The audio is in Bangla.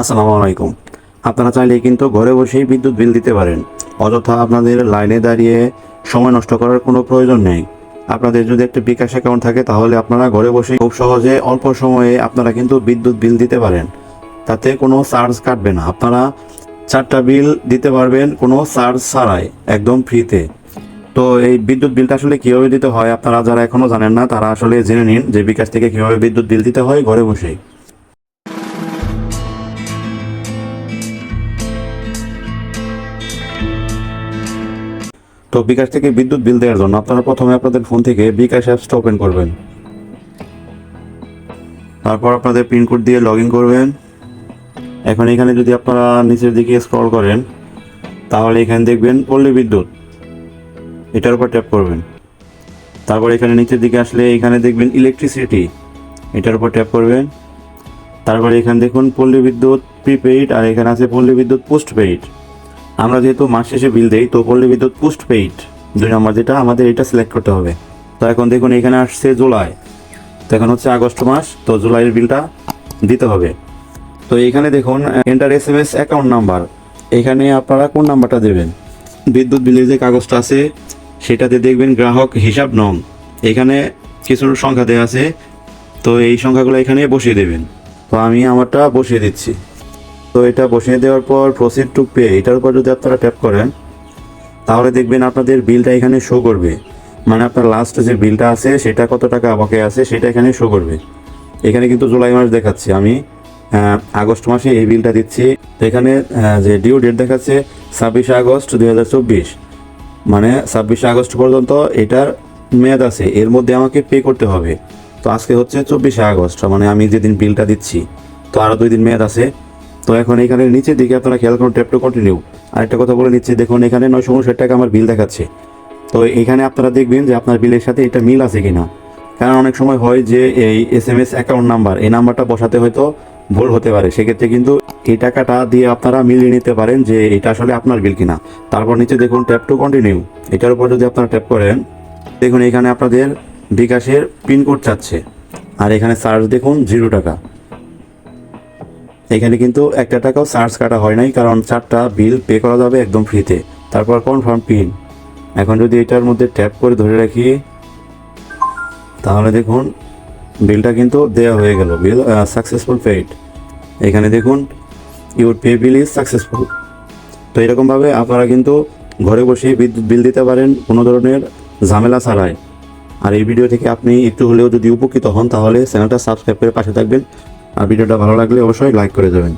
আসসালামু আলাইকুম। আপনারা চাইলে কিন্তু ঘরে বসেই বিদ্যুৎ বিল দিতে পারেন। অযথা আপনাদের লাইনে দাঁড়িয়ে সময় নষ্ট করার কোনো প্রয়োজন নেই। আপনাদের যদি একটা বিকাশ অ্যাকাউন্ট থাকে, তাহলে আপনারা ঘরে বসে খুব সহজে অল্প সময়ে আপনারা কিন্তু বিদ্যুৎ বিল দিতে পারেন। তাতে কোনো চার্জ কাটবে না। আপনারা চারটা বিল দিতে পারবেন কোনো চার্জ ছাড়াই, একদম ফ্রিতে। তো এই বিদ্যুৎ বিলটা আসলে কীভাবে দিতে হয় আপনারা যারা এখনও জানেন না, তারা আসলে জেনে নিন যে বিকাশ থেকে কীভাবে বিদ্যুৎ বিল দিতে হয় ঘরে বসেই। তো বিকাশ থেকে বিদ্যুৎ বিল দেওয়ার জন্য আপনারা প্রথমে আপনাদের ফোন থেকে বিকাশ অ্যাপসটা ওপেন করবেন। তারপর আপনাদের পিন কোড দিয়ে লগ করবেন। এখন এখানে যদি আপনারা নিচের দিকে স্ক্রল করেন, তাহলে এখানে দেখবেন পল্লী বিদ্যুৎ। এটার উপর ট্যাপ করবেন। তারপর এখানে নিচের দিকে আসলে এখানে দেখবেন ইলেকট্রিসিটি এটার উপর ট্যাপ করবেন। তারপরে এখানে দেখুন পল্লী বিদ্যুৎ প্রিপেইড আর এখানে আছে পল্লী বিদ্যুৎ পোস্ট পেইড আমরা যেহেতু মাস শেষে বিল দেই, তো পল্লী বিদ্যুৎ পোস্ট পেইড দুই নম্বর যেটা, আমাদের এটা সিলেক্ট করতে হবে। তো এখন দেখুন, এখানে আসছে জুলাই। তো এখন হচ্ছে আগস্ট মাস, তো জুলাইয়ের বিলটা দিতে হবে। তো এখানে দেখুন enter S M S account number এখানে আপনারা কোন নাম্বারটা দেবেন? বিদ্যুৎ বিলের যে কাগজটা আছে, সেটাতে দেখবেন গ্রাহক হিসাব নং। এখানে কিছু সংখ্যা দেওয়া আছে, তো এই সংখ্যাগুলো এখানে বসিয়ে দেবেন। তো আমি আমারটা বসিয়ে দিচ্ছি। তো এটা বসিয়ে দেওয়ার পর প্রসিড টু পে এটার উপর যদি আপনারা ট্যাপ করেন, তাহলে দেখবেন আপনাদের বিলটা এখানে শো করবে। মানে আপনার লাস্ট যে বিলটা আছে, সেটা কত টাকা আমাকে আছে, সেটা এখানে শো করবে। এখানে কিন্তু জুলাই মাস দেখাচ্ছি আমি। আগস্ট মাসে এই বিলটা দিচ্ছি। এখানে যে ডিউ ডেট দেখাচ্ছে, ছাব্বিশে আগস্ট দুই হাজার চব্বিশ। মানে ছাব্বিশে আগস্ট পর্যন্ত এটার মেয়াদ আছে, এর মধ্যে আমাকে পে করতে হবে। তো আজকে হচ্ছে চব্বিশে আগস্ট মানে আমি যেদিন বিলটা দিচ্ছি, তো আরও দুই দিন মেয়াদ আছে। তো এখন এখানে নিচের দিকে আপনারা খেয়াল করুন ট্যাপ টু কন্টিনিউ আরেকটা কথা বলে নিচ্ছি, দেখুন এখানে নয়শো উনষাট টাকা আমার বিল দেখাচ্ছে। তো এখানে আপনারা দেখবেন যে আপনার বিলের সাথে এটা মিল আছে কিনা। কারণ অনেক সময় হয় যে এই S M S account number এই নাম্বারটা বসাতে হয়তো ভুল হতে পারে। সেক্ষেত্রে কিন্তু এই টাকাটা দিয়ে আপনারা মিলিয়ে নিতে পারেন যে এটা আসলে আপনার বিল কিনা। তারপর নিচে দেখুন ট্যাপ টু কন্টিনিউ এটার উপর যদি আপনারা ট্যাপ করেন, দেখুন এখানে আপনাদের বিকাশের পিনকোড চাচ্ছে। আর এখানে চার্জ দেখুন জিরো টাকা। এখানে কিন্তু একটা টাকাও চার্জ কাটা হয় নাই, কারণ চারটা বিল পে করা যাবে একদম ফ্রিতে তারপর কনফার্ম পিন এখন যদি এটার মধ্যে ট্যাপ করে ধরে রাখি, তাহলে দেখুন বিলটা কিন্তু দেওয়া হয়ে গেল। বিল সাকসেসফুল পেইড এখানে দেখুন your pay bill is successful তো এরকমভাবে আপনারা কিন্তু ঘরে বসে বিদ্যুৎ বিল দিতে পারেন, কোনো ধরনের ঝামেলা ছাড়াই। আর এই ভিডিও থেকে আপনি একটু হলেও যদি উপকৃত হন, তাহলে চ্যানেলটা সাবস্ক্রাইব করে পাশে থাকবেন। আর ভিডিওটা ভালো লাগলে অবশ্যই লাইক করে দেবেন।